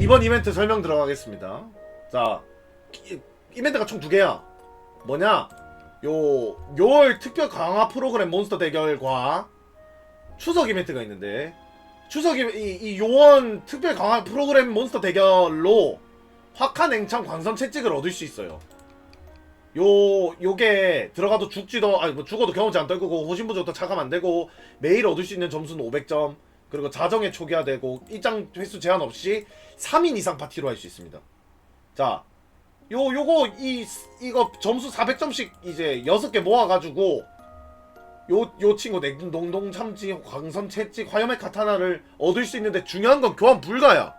이번 이벤트 설명 들어가겠습니다. 자, 이, 이벤트가 총 두 개야. 뭐냐? 요 6월 특별 강화 프로그램 몬스터 대결과 추석 이벤트가 있는데 추석 이, 이, 이 요원 특별 강화 프로그램 몬스터 대결로 확한 냉창 광선 채찍을 얻을 수 있어요. 요 요게 들어가도 죽지도 아니 뭐 죽어도 경험치 안 떨고 호신부족도 차감 안 되고 매일 얻을 수 있는 점수는 500점 그리고 자정에 초기화되고 입장 횟수 제한 없이 3인 이상 파티로 할 수 있습니다. 자, 요 요거 이 이거 점수 400점씩 이제 6개 모아 가지고 요 요 친구 냉동동 참지 광선 채찍 화염의 카타나를 얻을 수 있는데 중요한 건 교환 불가야.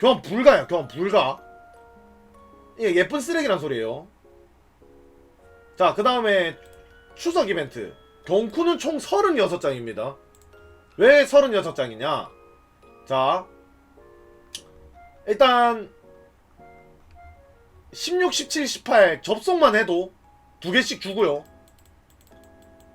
교환 불가야. 교환 불가. 이게 예쁜 쓰레기란 소리예요. 자, 그다음에 추석 이벤트. 경쿠는 총 36장입니다. 왜 36장이냐? 자, 일단 16, 17, 18 접속만 해도 두 개씩 주고요.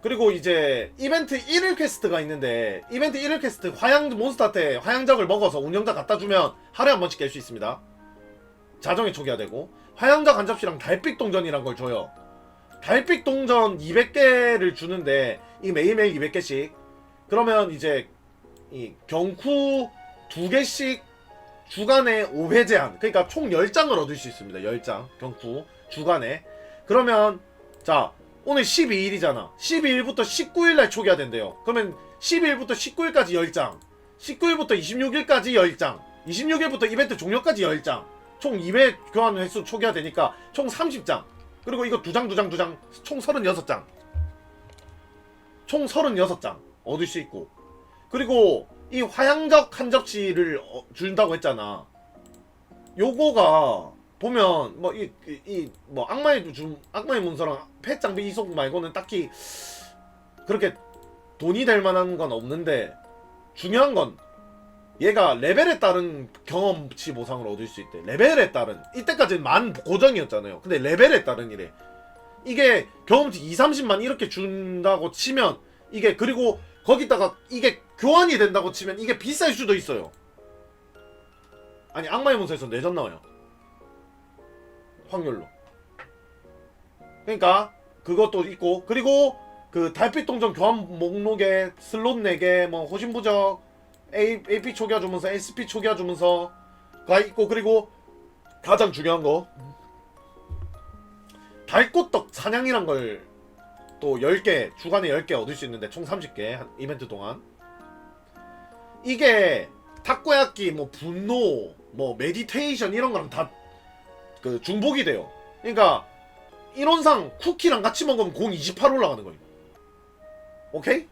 그리고 이제 이벤트 1일 퀘스트가 있는데 이벤트 1일 퀘스트 화양 몬스터한테 화양적을 먹어서 운영자 갖다 주면 하루에 한 번씩 깰 수 있습니다. 자정에 초기화 되고 화양적 간접시랑 달빛 동전이란 걸 줘요. 달빛 동전 200개를 주는데 이 매일매일 200개씩 그러면 이제 이 경쿠 두 개씩 주간에 5회 제한. 그러니까 총 10장을 얻을 수 있습니다. 10장. 경쿠 주간에. 그러면 자 오늘 12일이잖아. 12일부터 19일날 초기화 된대요. 그러면 12일부터 19일까지 10장. 19일부터 26일까지 10장. 26일부터 이벤트 종료까지 10장. 총 2회 교환 횟수 초기화 되니까 총 30장. 그리고 이거 2장 2장 2장. 총 36장. 총 36장 얻을 수 있고 그리고 이 화양적 한 접시를 어, 준다고 했잖아. 요거가 보면 뭐 이 이 뭐 악마의 준 악마의 문서랑 폐장비 이속 말고는 딱히 그렇게 돈이 될 만한 건 없는데 중요한 건 얘가 레벨에 따른 경험치 보상을 얻을 수 있대. 레벨에 따른 이때까지는 만 고정이었잖아요. 근데 레벨에 따른 이래. 이게 경험치 2, 30만 이렇게 준다고 치면 이게 그리고 거기다가 이게 교환이 된다고 치면 이게 비쌀 수도 있어요. 아니 악마의 문서에서 내전 나와요. 확률로. 그러니까 그것도 있고 그리고 그 달빛 동전 교환 목록에 슬롯 4개 뭐 호신부적 A, AP 초기화 주면서 SP 초기화 주면서 가 있고 그리고 가장 중요한 거 달꽃떡 사냥이란 걸 또 10개 주간에 10개 얻을 수 있는데 총 30개 한 이벤트 동안. 이게 타코야끼 뭐 분노 뭐 메디테이션 이런 거랑 다 그 중복이 돼요. 그러니까 인원상 쿠키랑 같이 먹으면 공 28 올라가는 거예요. 오케이?